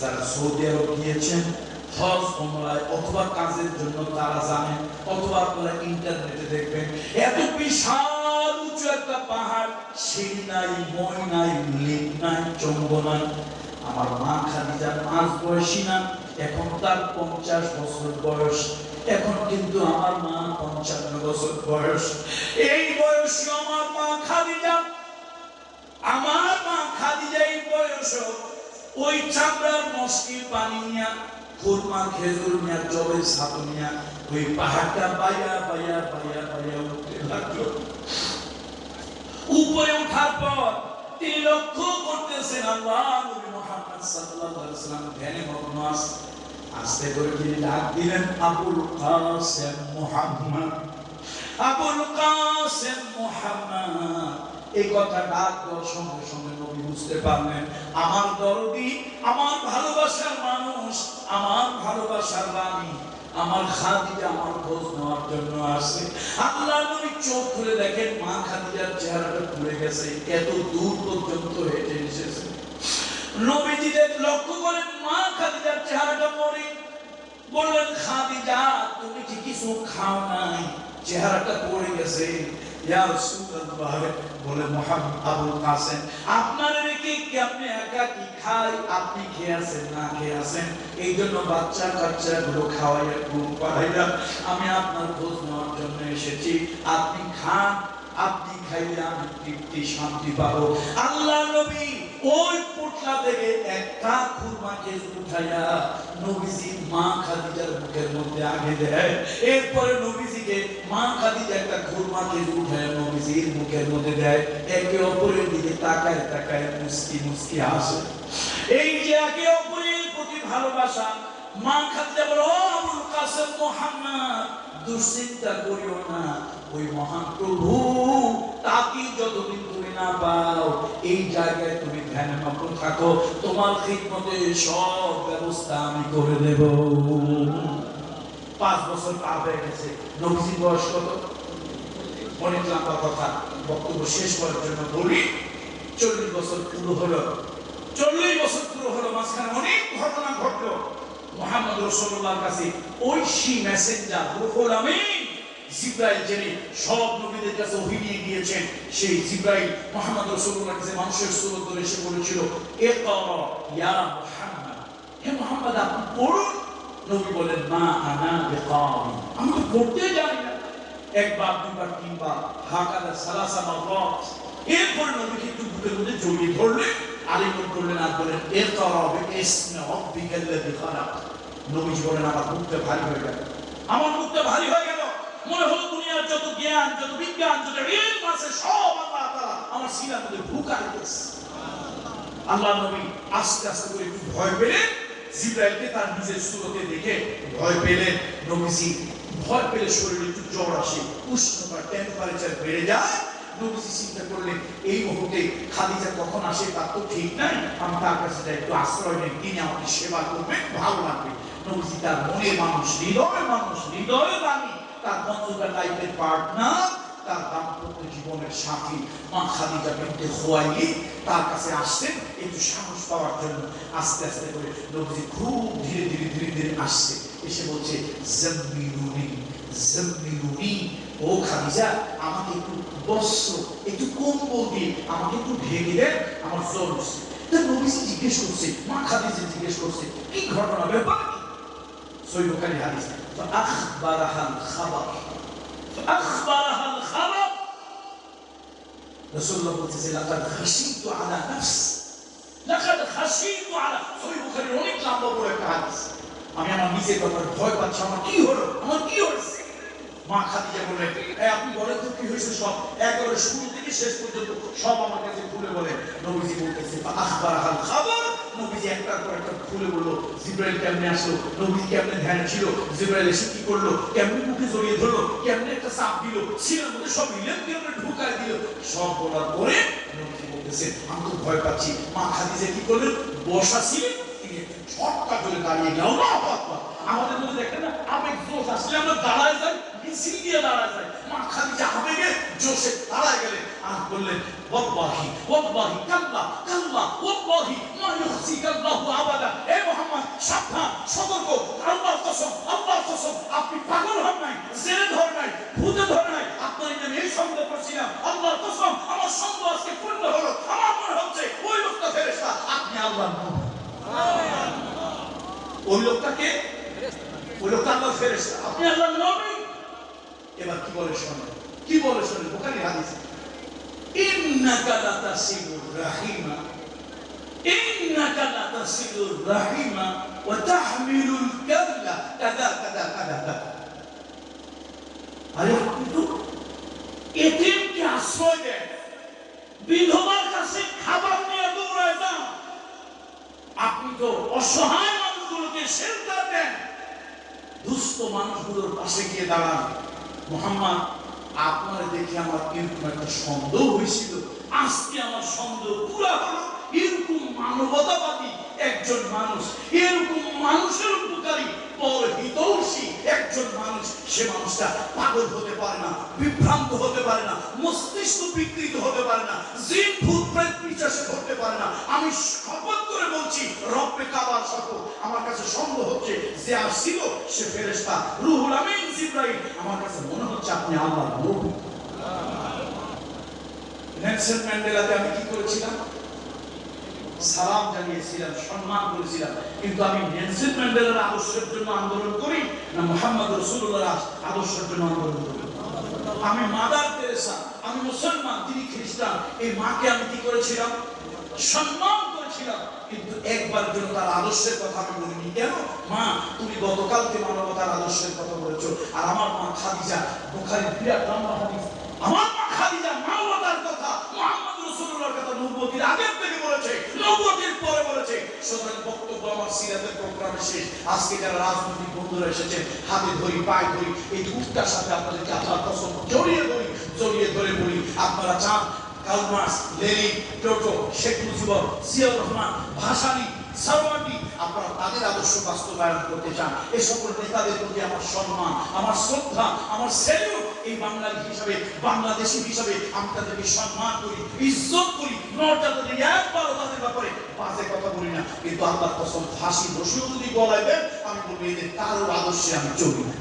যারা সৌদি আরব গিয়েছেন, হজ ওমরায় অথবা কাজের জন্য তারা জানেন, অথবা আপনারা ইন্টারনেটে দেখবেন, এত বিশাল উঁচু একটা পাহাড় সিঁড়ি নাই মই নাই লিক নাই চম্ব নাই আমার মা খাদিজা পাঁচ বয়সী না, এখন তার পঞ্চাশ বছর বয়স। এখন কিন্তু আমার মা পঞ্চান্ন বছর বয়স। এই বয়সে আমার মা খাদিজা, আমার মা খাদিজা এই বয়স ওই চামড়ার মস্কির পানি নিয়া, খুরমা, খেজুর নিয়া জবের ছাতু নিয়া, ওই পাহাড়টা বাইয়া বাইয়া বাইয়া বাইয়া উঠতে লাগল। উপরে ওঠার পর তিনি লক্ষ্য করতেছেন আল্লাহ, নবী মুহাম্মদ সাল্লাল্লাহু আলাইহি ওয়াসাল্লাম ধ্যানে মগ্ন আছে। আস্তে করে তিনি ডাক দিলেন, আবুল কাসেম মুহাম্মদ। আবুল কাসেম মুহাম্মদ। এই কথা ডাক দেওয়ার সঙ্গে সঙ্গে নবী বুঝতে পারলেন, আমার দরদি, আমার ভালোবাসার মানুষ, আমার ভালোবাসার রানী, আমার খাদিজা আমার খোঁজ নেওয়ার জন্য আসে। আল্লাহ নবী চোখ খুলে দেখেন, মা খাদিজার চেহারাটা খুলে গেছে, এত দূর পর্যন্ত হেঁটে এসেছে। নবীজিদের লক্ষ্য করে মা খাদিজার চেহারাটা পরে বললেন, খাদিজা, তুমি কি কিছু খাও নাই? চেহারাটা পড়ে গেছে। এই জন্য বাচ্চা কাচ্চা গুলো খাওয়াইয়া আমি আপনার খোঁজ নেওয়ার জন্য এসেছি। আপনি খান, আপনি খাইলে আমি তৃপ্তি, শান্তি পাবো। আল্লাহ নবী ওই পোটলা থেকে একটা খেজুর উঠাইয়া নবীজি মা খাদিজার মুখের মধ্যে আগে দেয়। এরপরে নবীজিকে মা খাদিজা একটা খেজুর উঠাইয়া নবীজির মুখের মধ্যে দেয়। একে অপরের দিকে তাকায় তাকায় মুস্কি মুস্কি আসে এই যে একে অপরের প্রতি ভালোবাসা মা খাদিজা বলো, "ও আবুল কাসেম মোহাম্মদ, দুশ্চিন্তা করিও না। ওই মহান প্রভু, তাকে যতদিন তুমি না পাও, এই জায়গায় তুমি ধ্যানে মগ্ন থাকো। তোমার খিদমতে সব ব্যবস্থা আমি করে দেব। পাঁচ বছর পার হয়ে গেছে। নবীজি বয়স কত? অনেক লম্বা কথা। বক্তব্য শেষ করার জন্য বলি, চল্লিশ বছর পুরো হলো। চল্লিশ বছর পুরো হলো, মাঝখানে অনেক ঘটনা ঘটলো। মোহাম্মদ রসুল্লাহর কাছে ঐশী মেসেঞ্জার, রুহুল আমিন, জিব্রাইল যিনি সব নবীদের কাছে ওহী নিয়ে গিয়েছেন। সেই জিব্রাইল মোহাম্মদ রসুল্লাহর কাছে মানুষের সুরত ধরে এসে বলেছিল, ইকরা ইয়া মুহাম্মদ। হে মোহাম্মদ, আপনি পড়ুন। নবী বলেন, মা আনা বিকারি আমি তো পড়তে জানি না। একবার, দুবার, তিনবার, হাকাদা সালাসা এরপর নবীকে একটু বুকের মধ্যে জড়িয়ে ধরলেন। আলিঙ্গন করলেন আর বলেন ইকরা বিইসমি রাব্বিকাল্লাযী খালাক। নবীজি বলেন, আমার মুখটা ভারী হয়ে গেল। আমার মুখটা ভারী হয়ে গেল। মনে হলো দুনিয়ার যত জ্ঞান, যত বিজ্ঞান, যত ইলম আছে, সব আল্লাহ আমার সিনার মধ্যে ঢুকাই দিয়েছে। আল্লাহ নবী আস্তে আস্তে করে একটু ভয় পেলেন জিব্রাইলকে তার নিজের সুরতে দেখে ভয় পেলেন নবীজি। ভয় পেলে শরীরে একটু জ্বর আসে, উষ্ণতা টেম্পারেচার বেড়ে যায় নবীজি চিন্তা করলেন এই মুহূর্তে খাদিজা কখন আসে তার তো ঠিক নাই। আমি তার কাছে একটু আশ্রয় নেই, তিনি আমাকে সেবা করবেন, ভালো লাগবে। নবীজি তার মনের মানুষ, হৃদয়ের মানুষ হৃদয়ের রানী তার বন্ধুটা লাইফের পার্টনার, তার দাম্পত্য জীবনের সাথী। মা খাদিজা বিনতে খোয়াইলি তার কাছে আসছেন, একটু সাহস পাওয়ার জন্য আস্তে আস্তে করে নবীজি খুব ধীরে ধীরে ধীরে ধীরে আসছে। এসে বলছে জম্মিরুনি জম্মিরুনি ও খাদিজা, আমাকে একটু বস্ত্র একটু কম্বল দিন আমাকে একটু ভেঙে দেন, আমার জ্বর হচ্ছে। তো নবীজি জিজ্ঞেস করছে, মা জিজ্ঞেস করছে, কি ঘটনা, ব্যাপার সৈব খালি হাদিস আখবারাহাল খাবার আখবারাহাল খাবার আলা নাফস। আলা অনেক বড় একটা হাদিস। আমি আমার নিজের কথা ভয় পাচ্ছি, আমার কি হলো? আমার কি হয়েছে? মা খাদিজা বললেন আপনি বলেন তো কি হয়েছে সব? একেবারে শুরু থেকে শেষ পর্যন্ত সব আমার কাছে খুলে বলে, নবীজি বলতেছে আখবার হাল খাবার। নবীজি একটার পর একটা খুলে বলল, জিব্রাইল কেমনে আসলো? নবীজি কেমনে ধ্যান ছিল? জিব্রাইল এসে কি করল? কেমনে মুখে জড়িয়ে ধরলো? কেমনে একটা চাপ দিল? সিনার মধ্যে সব ইলেম কেমনে ঢুকায় দিল? সব বলার পরে নবীজি বলতেছে, আমি তো ভয় পাচ্ছি। মা খাদিজা কি করলেন? বসা ছিলেন তিনি ছটকা করে দাঁড়িয়ে গেল। আমাদের মধ্যে দেখেন না আবেগ জোশ আসলে আমরা দাঁড়ায় যাই। মিছিল দিয়ে দাঁড়ায় যাই মা খাদিজা আবেগে জোশে দাঁড়ায় গেলেন আর বললেন ওয়াল্লাহি ওয়াল্লাহি কাল্লা কাল্লা ওয়াল্লাহি মা ইউখসিকা আল্লাহু আবাদা। এ সাবধান সতর্ক আল্লাহর কসম আল্লাহর কসম। আপনি পাগল হন নাই জেলে ধরে নাই ভূতে ধরে নাই। আপনার আমি এই সন্দেহ করছিলাম। আল্লাহর কসম আমার সন্দেহ আজকে পূর্ণ হলো। আমার মনে হচ্ছে ওই লোকটা ফেরেশতা। আপনি আল্লাহর নবী। ওই লোকটাকে ওই লোকটা আল্লাহর ফেরেশতা। আপনি আল্লাহর বলে শোনেন কি বলে শোনেন বুখারী হাদিস। ইন্নাকা লাতাসিলুর রাহিমা। ইন্নাকা লাতাসিলুর রাহিমা ওয়া তাহমিলুল কাল্লা কাদা কাদা কাদা কাদা আরে আপনি তো এতিমকে আশ্রয় দেন বিধবার কাছে খাবার নিয়ে দৌড়ায় যান আপনি তো অসহায় মানুষগুলোকে শেল্টার দেন দুস্থ মানুষগুলোর পাশে গিয়ে দাঁড়ান মোহাম্মদ আপনার দেখে আমার এরকম একটা সন্দেহ হয়েছিল। আজকে আমার সন্দেহ পুরা হলো। এরকম মানবতাবাদী একজন মানুষ, এরকম মানুষের উপকারী একজন মানুষ, সে মানুষটা পাগল হতে পারে না, বিভ্রান্ত হতে পারে না, মস্তিষ্ক বিকৃত হতে পারে না, জিন, ভূত, প্রেত ধরতে পারে না। আমি শপথ করে বলছি, রব্বে কাবার শপথ আমার কাছে সন্দেহ হচ্ছে, যে আসছিল সে ফেরেশতা রুহুল আমিন জিব্রাইল। আমার কাছে মনে হচ্ছে আপনি আল্লাহর নবী। নেলসন ম্যান্ডেলাকে আমি কি করেছিলাম? সালাম জানিয়েছিলাম, সম্মান করেছিলাম। কিন্তু আমি নেলসন ম্যান্ডেলার আদর্শের জন্য আন্দোলন করি না মোহাম্মদ রসুল্লাহ আদর্শের জন্য আন্দোলন করি? আমি মাদার তেরেসা, আমি মুসলমান, তিনি খ্রিস্টান। এই মাকে আমি কি করেছিলাম? সম্মান করেছিলাম। কিন্তু একবার জন্য তার আদর্শের কথা আমি বলিনি কেন? মা, তুমি গতকালকে মানবতার আদর্শের কথা বলেছ। আর আমার মা খাদিজা বুখারী বিরাট লম্বা হাদিস। আমার মা খাদিজা রাসূলুল্লাহর কথা নবুয়তির আগের থেকে বলেছে নবুয়তির পরে বলেছে, সুতরাং বক্তব্য আমার শেষ। আজকে যারা রাজনৈতিক বন্ধুরা এসেছেন, হাতে ধরি, পায়ে ধরি, এই সাথে আপনাদেরকে জড়িয়ে ধরি, জড়িয়ে ধরে বলি, আপনারা চান কালমাস টোটো, শেখ রহমান আপনারা তাদের আদর্শ বাস্তবায়ন করতে চান। এই সকল নেতাদের প্রতি আমার সম্মান, আমার শ্রদ্ধা, আমার সেলিউট এই বাঙালি হিসাবে, বাংলাদেশি হিসাবে আমি তাদেরকে সম্মান করি, ইজ্জত করি, মর্যাদা দিই, একবারও তাদের ব্যাপারে বাজে কথা বলি না। কিন্তু আল্লাহ কসম ফাঁসি দোষীও যদি বলাই দেন আমি বলব এদের কারোর আদর্শে আমি চলি না।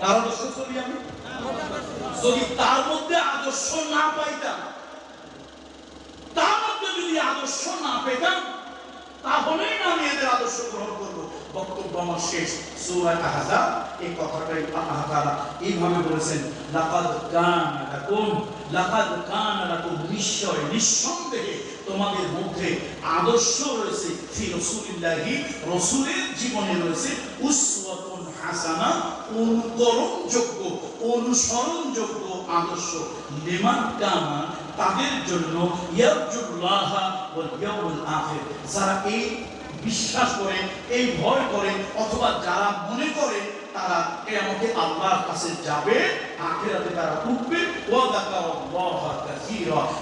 কার আদর্শে চলি আমি? যদি তার মধ্যে আদর্শ না পাইতাম, তার মধ্যে যদি আদর্শ না পেতাম তাহলেই না আমি এদের আদর্শ গ্রহণ করব। বক্তব্য আমার শেষ। সূরা আহজাব এই কথাটাই আল্লাহ তাআলা এইভাবে বলেছেন, লাকাদ কানা লাকুম, লাকাদ কানা লাকুম নিশ্চয়, নিঃসন্দেহে তোমাদের মধ্যে আদর্শ রয়েছে, ফি রাসূলিল্লাহি, রাসূলের জীবনে রয়েছে, উসওয়াতুন হাসানা, অনুকরণযোগ্য, অনুসরণযোগ্য আদর্শ। লিমান কানা তাদের জন্য যারা এই বিশ্বাস করে, এই ভয় করে, অথবা যারা মনে করে তারা আমাকে আল্লাহর কাছে যাবে, আখেরাতে তারা উঠবে, ওয়া যাকারাল্লাহ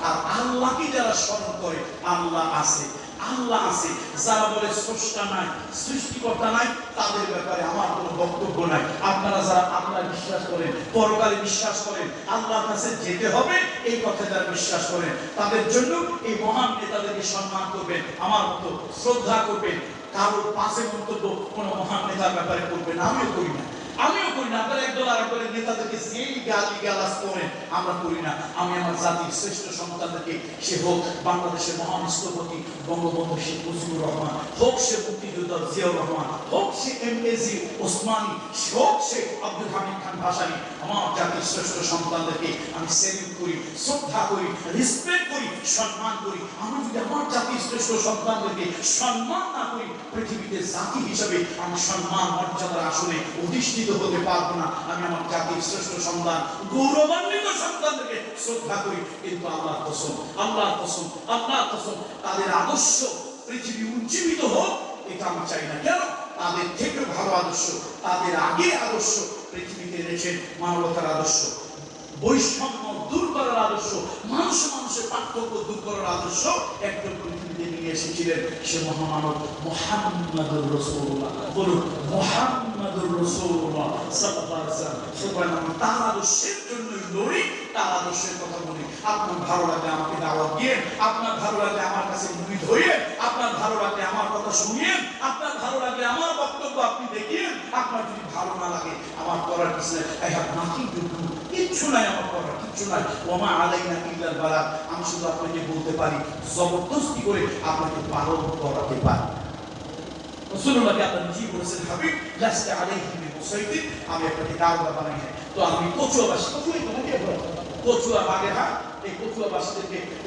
আর আল্লাহকে যারা স্মরণ করে, আল্লাহ আছে। আল্লাহ আছে যারা বলে স্রষ্টা নাই, সৃষ্টিকর্তা নাই, তাদের ব্যাপারে আমার কোনো বক্তব্য নাই। আপনারা যারা আল্লাহ বিশ্বাস করেন, পরকালে বিশ্বাস করেন, আল্লাহর কাছে যেতে হবে, এই কথা যারা বিশ্বাস করেন। তাদের জন্য এই মহান নেতাদেরকে সম্মান করবেন, আমার মতো শ্রদ্ধা করবেন। কারোর পাশে মন্তব্য কোনো মহান নেতার ব্যাপারে করবেন আমিও করি না। আমিও করি না, আপনারা একদল আর একদলের নেতাদেরকে সেই গালি গালাজ করে আমরা করি না। আমি আমার জাতির শ্রেষ্ঠ সন্তানদেরকে, সে হোক বাংলাদেশের মহান স্থপতি বঙ্গবন্ধু শেখ মুজিবুর রহমান, হোক সে জিয়াউর রহমান হোক সে হোক সে আব্দুল হামিদ খান আমার জাতির শ্রেষ্ঠ সন্তানদেরকে আমি সেলিউট করি শ্রদ্ধা করি রেসপেক্ট করি সম্মান করি যদি আমার জাতির শ্রেষ্ঠ সন্তানদেরকে সম্মান না করি পৃথিবীতে জাতি হিসাবে আমি সম্মান মর্যাদার আসনে অধিষ্ঠিত হতে পারব না আমি আমার জাতির শ্রেষ্ঠ সন্তান গৌরবান্বিত সন্তানদেরকে শ্রদ্ধা করি কিন্তু আল্লাহ কসম আল্লাহ কসম আল্লাহ কসম তাদের আদর্শ পৃথিবী উজ্জীবিত হোক এটা আমি চাই না। কেন? তাদের থেকে ভালো আদর্শ তাদের আগে আদর্শ পৃথিবীতে এনেছেন মানবতার আদর্শ। বৈষম্য দূর করার আদর্শ, মানুষ মানুষের পার্থক্য দূর করার আদর্শ একজন পৃথিবীতে নিয়ে এসেছিলেন সে মহামানব মোহাম্মদুর রসুল্লাহ বলুন, মোহাম্মদুর রসুল্লাহ সুতরাং তার আদর্শের জন্য তার আদর্শের কথা বলি। আপনার ভালো আমাকে দাওয়াত দিয়ে, আপনার ভালো আমার কাছে মুড়ি ধরিয়ে, আপনার ভালো আমার কথা শুনিয়েন আপনার ভালো আমার বক্তব্য আপনি দেখিয়েন আপনার যদি ভালো না লাগে, আমার করার কিছু I have nothing to do কিচ্ছু নাই আমার করার, কিচ্ছু নাই। ওমা আলাইনা ইল্লাল বালাগ। আমি শুধু আপনাকে বলতে পারি, জবরদস্তি করে আপনাকে পালন করাতে পারি। রসুল্লাহকে আপনার নিজেই বলেছেন হাবিব আলাইহি বিমুসাইতির আমি আপনাকে বানাই তো আমি কচুয়াই তোমাকে কচুয়া বাগেরহাট এই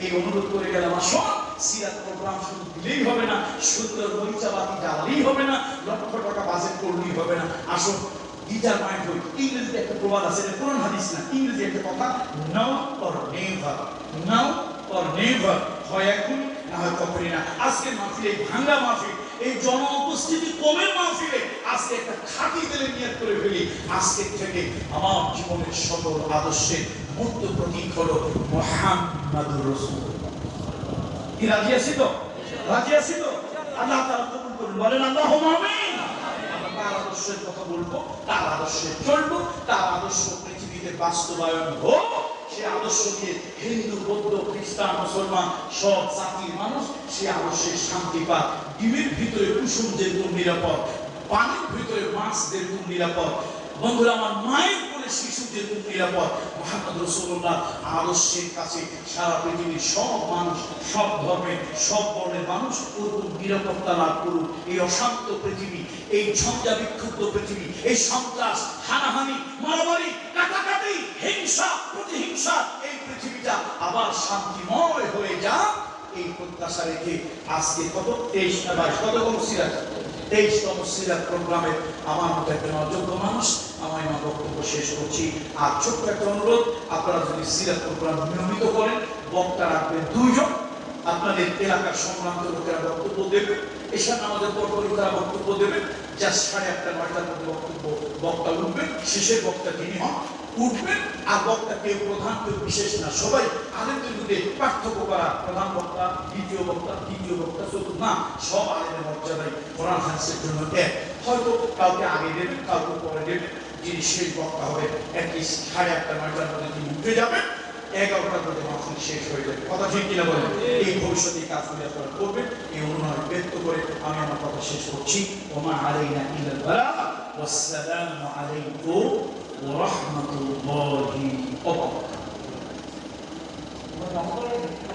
এই অনুরোধ করে গেলাম, আসো, সিরাত প্রোগ্রাম শুধু দিলেই হবে না, সুন্দর মরিচাবাতি জ্বালালেই হবে না, লক্ষ টাকা বাজেট করলেই হবে না। আসো মাইন্ড হই ইংরেজিতে একটা প্রবাদ আছে, এটা কোরআন হাদিস না ইংরেজি একটা কথা now or never now or never হয় এখন না হয় কখনই না। ভাঙ্গা মাহফিল এই জন উপস্থিতি কমে মাহফিলে আজকে একটা খাঁটি দিলে নিয়ত করে ফেলি। আজকে থেকে আমার জীবনের সকল আদর্শের মূর্ত প্রতীক হলো মোহাম্মদুর রসুল কি রাজি আছি তো? রাজি আছি তো? আল্লাহ কবুল করুন, বলেন আল্লাহ তার আদর্শের কথা বলব? তার আদর্শে চলবো? তার আদর্শ পৃথিবীতে বাস্তবায়ন হোক? সে আদর্শ দিয়ে হিন্দু, বৌদ্ধ, খ্রিস্টান, মুসলমান সব জাতির মানুষ, সে আদর্শের শান্তি পায় ডিমের ভিতরে কুসুম যেরকম নিরাপদ, পানির ভিতরে মাছ যেরকম নিরাপদ। বন্ধুরা, আমার মায়ের কোলে শিশু যেরকম নিরাপদ। রসুল্লাহ আদর্শের কাছে সারা পৃথিবীর সব মানুষ, সব ধর্মের, সব বর্ণের মানুষ ওরকম নিরাপত্তা লাভ করুক। এই অশান্ত পৃথিবী, এই ঝঞ্ঝা বিক্ষুব্ধ পৃথিবী, এই সন্ত্রাস, হানাহানি, মারামারি, কাটাকাটি হিংসা, প্রতিহিংসা, এই পৃথিবীটা আবার শান্তিময় হয়ে যাক। এই প্রত্যাশা রেখে আজকে কত? তেইশ বাইশ? কত কম সিরাজ তেইশতম সিরাত প্রোগ্রামে আমার মতো একজন অযোগ্য মানুষ আমি আমার বক্তব্য শেষ করছি। আর ছোট্ট একটা অনুরোধ, আপনারা যদি সিরাত প্রোগ্রাম নিয়মিত করেন, বক্তা রাখবেন দুইজন। আপনাদের এলাকার লোকেরা বক্তব্য দেবে এসব আমাদের পরপরই বক্তব্য দেবেন যা সাড়ে আটটা, নয়টার মধ্যে বক্তব্য বক্তা উঠবেন শেষের বক্তা তিনি হন উঠবেন আর বক্তা কেউ প্রধান কেউ বিশেষ না সবাই আলেমদের মধ্যে পার্থক্য করা প্রধান বক্তা দ্বিতীয় বক্তা তৃতীয় বক্তা চতুর্থ না সব আলেমের মর্যাদায় কোরআন হাদিসের জন্য এক। হয়তো কাউকে আগে দেবেন কাউকে পরে দেবেন যিনি শেষ বক্তা হবে অ্যাটলিস্ট সাড়ে আটটা নয়টার মধ্যে তিনি উঠে যাবেন এগারোটার মধ্যে মাহফিল শেষ হয়ে যাবে। কথা ঠিক কিনা বলেন? এই ভবিষ্যতে কাজগুলি আপনারা করবেন এই অনুনয় ব্যক্ত করে আমি আমার কথা শেষ করছি। ওমা আলাইনা ইল্লাল বালাগ ওয়াসসালামু আলাইকুম ওয়া রাহমাতুল্লাহি ওয়া বারাকাতুহু